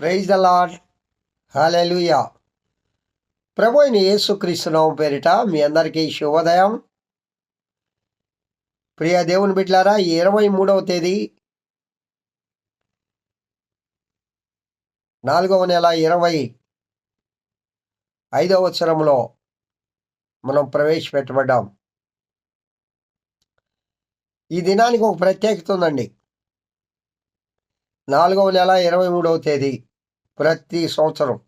Praise the Lord hallelujah ప్రభు అయిన యేసుక్రీస్తునామం పేరిట మీ అందరికీ శుభోదయం. ప్రియ దేవుని బిడ్లారా ఇరవై మూడవ తేదీ నాలుగవ నెల ఇరవై ఐదవ వత్సరంలో మనం ప్రవేశపెట్టబడ్డాం. ఈ దినానికి ఒక ప్రత్యేకత ఉందండి. నాలుగవ నెల ఇరవై మూడవ తేదీ ప్రతి సంవత్సరం.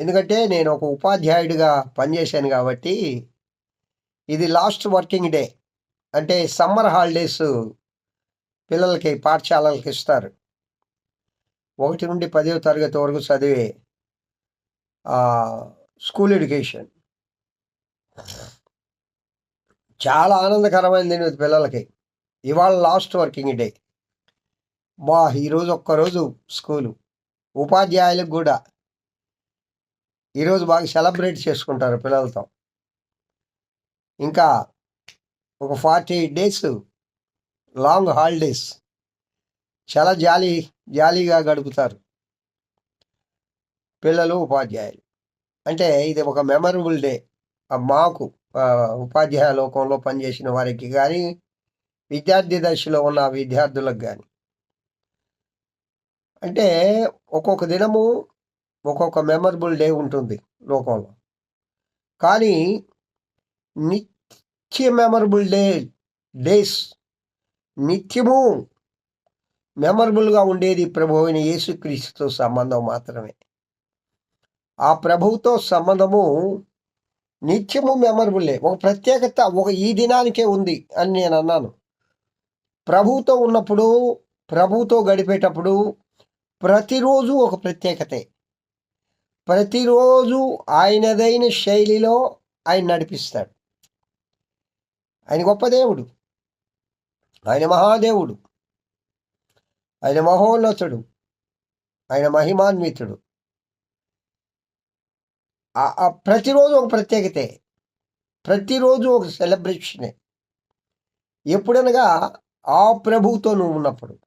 ఎందుకంటే నేను ఒక ఉపాధ్యాయుడిగా పనిచేశాను కాబట్టి ఇది లాస్ట్ వర్కింగ్ డే. అంటే సమ్మర్ హాలిడేస్ పిల్లలకి పాఠశాలలకు ఇస్తారు. ఒకటి నుండి పదవ తరగతి వరకు చదివే స్కూల్ ఎడ్యుకేషన్. చాలా ఆనందకరమైనది పిల్లలకి. ఇవాళ లాస్ట్ వర్కింగ్ డే. బా ఈరోజు ఒక్కరోజు స్కూలు. ఉపాధ్యాయులకు కూడా. ఈరోజు బాగా సెలబ్రేట్ చేసుకుంటారు పిల్లలతో. ఇంకా ఒక forty eight days long holidays. చాలా జాలీ జాలీగా గడుపుతారు. పిల్లలు ఉపాధ్యాయులు. అంటే ఇది ఒక మెమరబుల్ డే. మాకు ఉపాధ్యాయ లోకంలో పనిచేసిన వారికి కానీ విద్యార్థి దశలో ఉన్న విద్యార్థులకు కానీ అంటే ఒక్కొక్క దినము ఒక్కొక్క మెమరబుల్ డే ఉంటుంది లోకంలో. కానీ నిత్య మెమరబుల్ డే డేస్ నిత్యము మెమరబుల్గా ఉండేది ప్రభు అయిన యేసుక్రీస్తుతో సంబంధం మాత్రమే. ఆ ప్రభువుతో సంబంధము నిత్యము మెమరబుల్లే ఒక ప్రత్యేకత ఒక ఈ దినానికే ఉంది అని నేను అన్నాను. ప్రభువుతో ఉన్నప్పుడు ప్రభువుతో గడిపేటప్పుడు ప్రతిరోజు ఒక ప్రత్యేకతే. ప్రతిరోజు ఆయనదైన శైలిలో ఆయన నడిపిస్తాడు. ఆయన గొప్ప దేవుడు. ఆయన మహాదేవుడు. ఆయన మహోన్నతుడు. ఆయన మహిమాన్వితుడు. ప్రతిరోజు ఒక ప్రత్యేకతే. ప్రతిరోజు ఒక సెలబ్రేషనే. ఎప్పుడనగా ఆ ప్రభువుతో నువ్వు ఉన్నప్పుడు.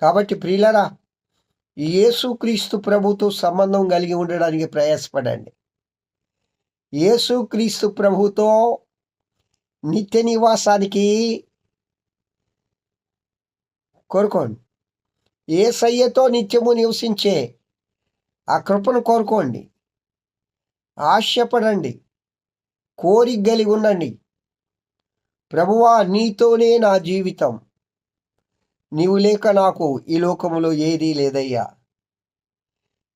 కాబట్టి ప్రియులరా యేసుక్రీస్తు ప్రభుతో సంబంధం కలిగి ఉండడానికి ప్రయాసపడండి. యేసుక్రీస్తు ప్రభుతో నిత్య నివాసానికి కోరుకోండి. ఏ సయ్యతో నిత్యము నివసించే ఆ కృపను కోరుకోండి. ఆశపడండి. కోరిక కలిగి ఉండండి. ప్రభువా నీతోనే నా జీవితం. నీవు లేక నాకు ఈ లోకములో ఏదీ లేదయ్యా.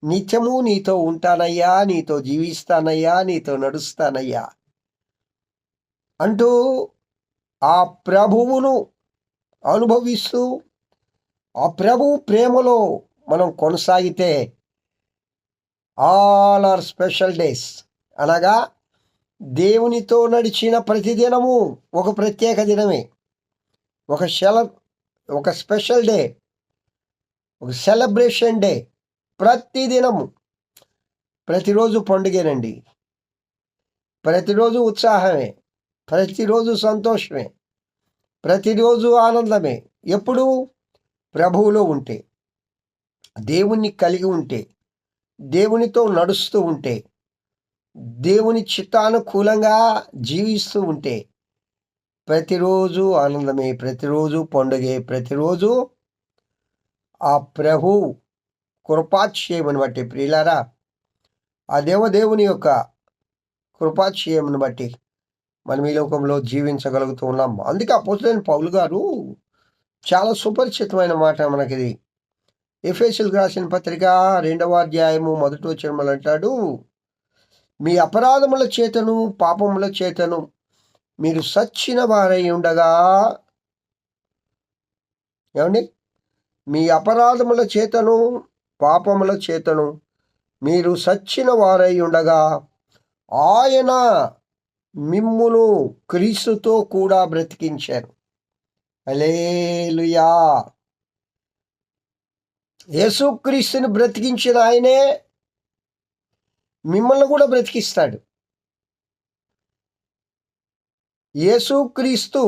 నిత్యము నీతో ఉంటానయ్యా నీతో జీవిస్తానయ్యా నీతో నడుస్తానయ్యా. అంటూ ఆ ప్రభువును అనుభవిస్తూ ఆ ప్రభు ప్రేమలో మనం కొనసాగితే ఆల్ ఆర్ స్పెషల్ డేస్. అనగా దేవునితో నడిచిన ప్రతిదినము ఒక ప్రత్యేక దినమే. ఒక శల ఒక స్పెషల్ డే ఒక సెలబ్రేషన్ డే ప్రతిదినము. ప్రతిరోజు పండుగేనండి. ప్రతిరోజు ఉత్సాహమే ప్రతిరోజు సంతోషమే ప్రతిరోజు ఆనందమే. ఎప్పుడు ప్రభువులో ఉంటే దేవుణ్ణి కలిగి ఉంటే దేవునితో నడుస్తూ ఉంటే దేవుని చిత్తానుకూలంగా జీవిస్తూ ఉంటే ప్రతిరోజు ఆనందమే ప్రతిరోజు పండుగే ప్రతిరోజు ఆ ప్రభు కృపాక్షయమును బట్టి ప్రియులారా ఆ దేవదేవుని యొక్క కృపాక్షయమును బట్టి మనం ఈ లోకంలో జీవించగలుగుతూ ఉన్నాం. అందుకే అపోతులైన పౌలు గారు చాలా సుపరిచితమైన మాట మనకిది. ఎఫ్ఎస్ఎల్కి రాసిన పత్రిక రెండవ అధ్యాయము మొదటి వచ్చిన అంటాడు మీ అపరాధముల చేతను పాపముల చేతను మీరు సచ్చిన వారై ఉండగా ఏమండి? మీ అపరాధముల చేతను పాపముల చేతను మీరు సచ్చిన వారై ఉండగా ఆయన మిమ్మును క్రీస్తుతో కూడా బ్రతికించారు. అలేలుయా యేసుక్రీస్తుని బ్రతికించిన ఆయనే మిమ్మల్ని కూడా బ్రతికిస్తాడు. యేసుక్రీస్తు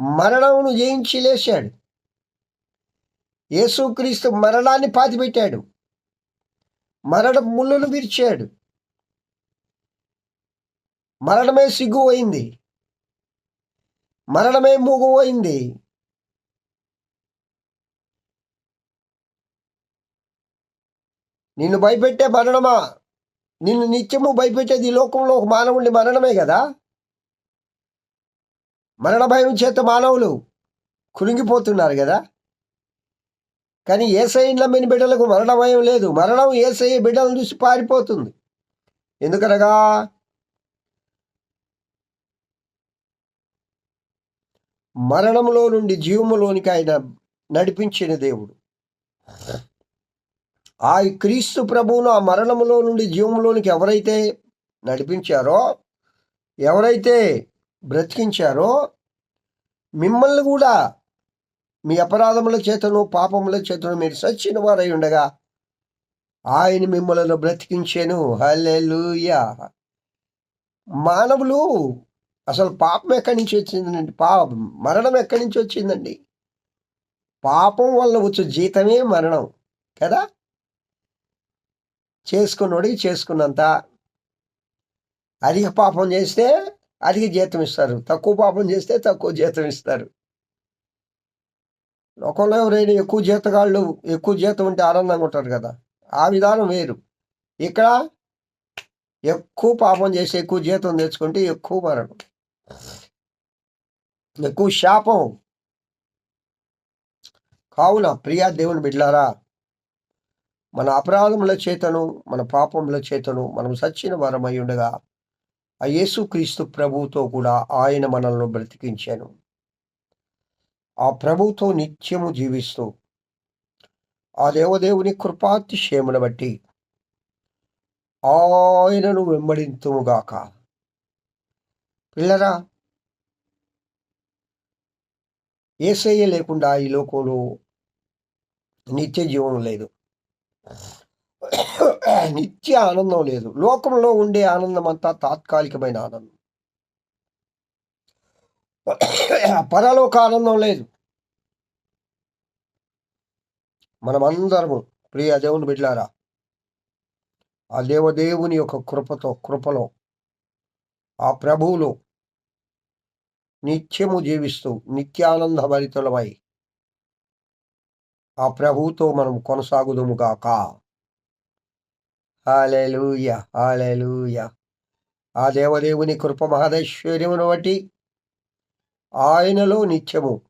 మరణమును జయించి లేచాడు. యేసుక్రీస్తు మరణాన్ని పాతిపెట్టాడు. మరణ ముళ్ళును విరిచాడు. మరణమే సిగ్గు అయింది మరణమే మూగుపోయింది నిన్ను భయపెట్టే మరణమా? నిన్ను నిత్యము భయపెట్టేది ఈ లోకంలో ఒక మానవుడి మరణమే కదా? మరణ భయం చేత మానవులు కురింగిపోతున్నారు కదా? కానీ ఏసఐ నమ్మిన బిడ్డలకు మరణ భయం లేదు. మరణం ఏసై బిడ్డలను చూసి పారిపోతుంది. ఎందుకనగా? మరణంలో నుండి జీవములోనికి ఆయన నడిపించిన దేవుడు. ఆ క్రీస్తు ప్రభువును ఆ మరణములో నుండి జీవములోనికి ఎవరైతే నడిపించారో ఎవరైతే బ్రతికించారో మిమ్మల్ని కూడా మీ అపరాధముల చేతను పాపముల చేతను మీరు సచ్చిన వారై ఉండగా ఆయన మిమ్మల్ని బ్రతికించాను. హల్లెలూయా! మానవులు అసలు పాపం ఎక్కడి నుంచి వచ్చిందండి? పా మరణం ఎక్కడి నుంచి వచ్చిందండి? పాపం వల్ల వచ్చే జీతమే మరణం కదా? చేసుకున్నోడికి చేసుకున్నంత అధిక పాపం చేస్తే అధిక జీతం ఇస్తారు. తక్కువ పాపం చేస్తే తక్కువ జీతం ఇస్తారు. లోకంలో ఎవరైనా ఎక్కువ జీతగాళ్ళు ఎక్కువ జీతం ఉంటే ఆనందంగా ఉంటారు కదా. ఆ విధానం వేరు. ఇక్కడ ఎక్కువ పాపం చేసి ఎక్కువ జీతం తెచ్చుకుంటే ఎక్కువ మరణం. ఎక్కువ శాపం. కావున ప్రియా దేవుని బిడ్లారా మన అపరాధముల చేతను మన పాపముల చేతను మనం సచ్చిన వరమై ఉండగా ఆ యేసుక్రీస్తు ప్రభువుతో కూడా ఆయన మనల్ని బ్రతికించాను. ఆ ప్రభుతో నిత్యము జీవిస్తూ ఆ దేవదేవుని కృపాతిశయమును బట్టి ఆయనను వెంబడింతుముగాక. పిల్లరా ఏసయ్య లేకుండా ఈ లోకంలో నిత్య జీవం లేదు. నిత్య ఆనందం లేదు. లోకంలో ఉండే ఆనందం అంతా తాత్కాలికమైన ఆనందం. పరలోక ఆనందం లేదు. మనమందరము ప్రియ దేవుని బిడ్లారా ఆ దేవదేవుని యొక్క కృపతో కృపలో ఆ ప్రభువులో నిత్యము జీవిస్తూ నిత్యానంద భరితులమై ఆ ప్రభువుతో మనం కొనసాగుదుముగాక హాలెలూయ హాలెలూయ. ఆ దేవదేవుని కృప మహదైశ్వర్యమును బట్టి ఆయనలో నిత్యము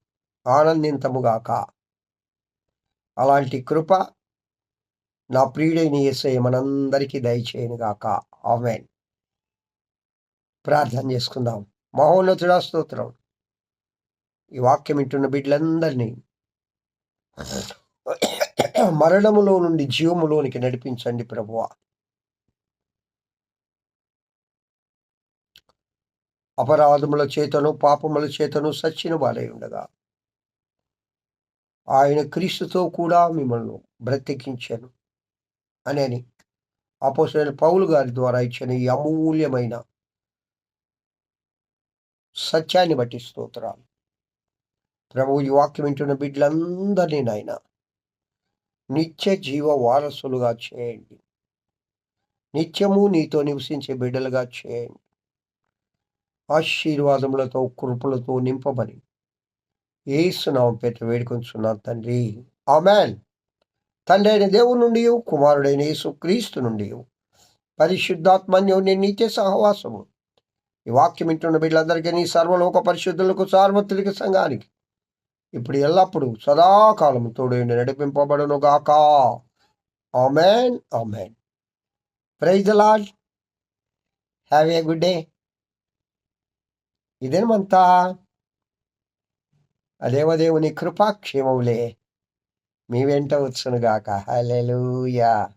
ఆనందింతముగాక. అలాంటి కృప నా ప్రియుడైన ఎస్ఐ మనందరికీ దయచేయనుగాక. ఆమెన్. ప్రార్థన చేసుకుందాం. మహోన్నతుడా స్తోత్రం. ఈ వాక్యం వింటున్న బిడ్డలందరినీ మరణములో నుండి జీవములోనికి నడిపించండి ప్రభువ. అపరాధముల చేతను పాపముల చేతను సచ్చిన వారై ఉండగా ఆయన క్రీస్తుతో కూడా మిమ్మల్ని బ్రతికించాను అనేని అపోసైన పౌలు గారి ద్వారా ఇచ్చిన ఈ అమూల్యమైన సత్యాన్ని బట్టి స్తోత్రాలు. ప్రభు ఈ వాక్యం వింటున్న బిడ్డలందరినీ నాయన నిత్య జీవ వారసులుగా చేయండి. నిత్యము నీతో నివసించే బిడ్డలుగా చేయండి. ఆశీర్వాదములతో కృపలతో నింపబడి. ఏసునామం పేట వేడుకొంచున్నాను తండ్రి. ఆమెన్. తండ్రి అయిన దేవుని నుండి కుమారుడైన యేసు క్రీస్తు నుండి పరిశుద్ధాత్మన్యుని నిత్య సహవాసము. ఈ వాక్యం వింటున్న బిడ్డలందరికీ నీ సర్వలోక పరిశుద్ధులకు సార్వత్రిక సంఘానికి ఇప్పుడు ఎల్లప్పుడూ సదాకాలము తోడు నడిపింపబడును గాక amen. Amen praise Lord have a good day ఇదేమంతా అదేవదేవుని కృపాక్షేమములే. మీ వెంట వచ్చునుగాక. హలెలూయా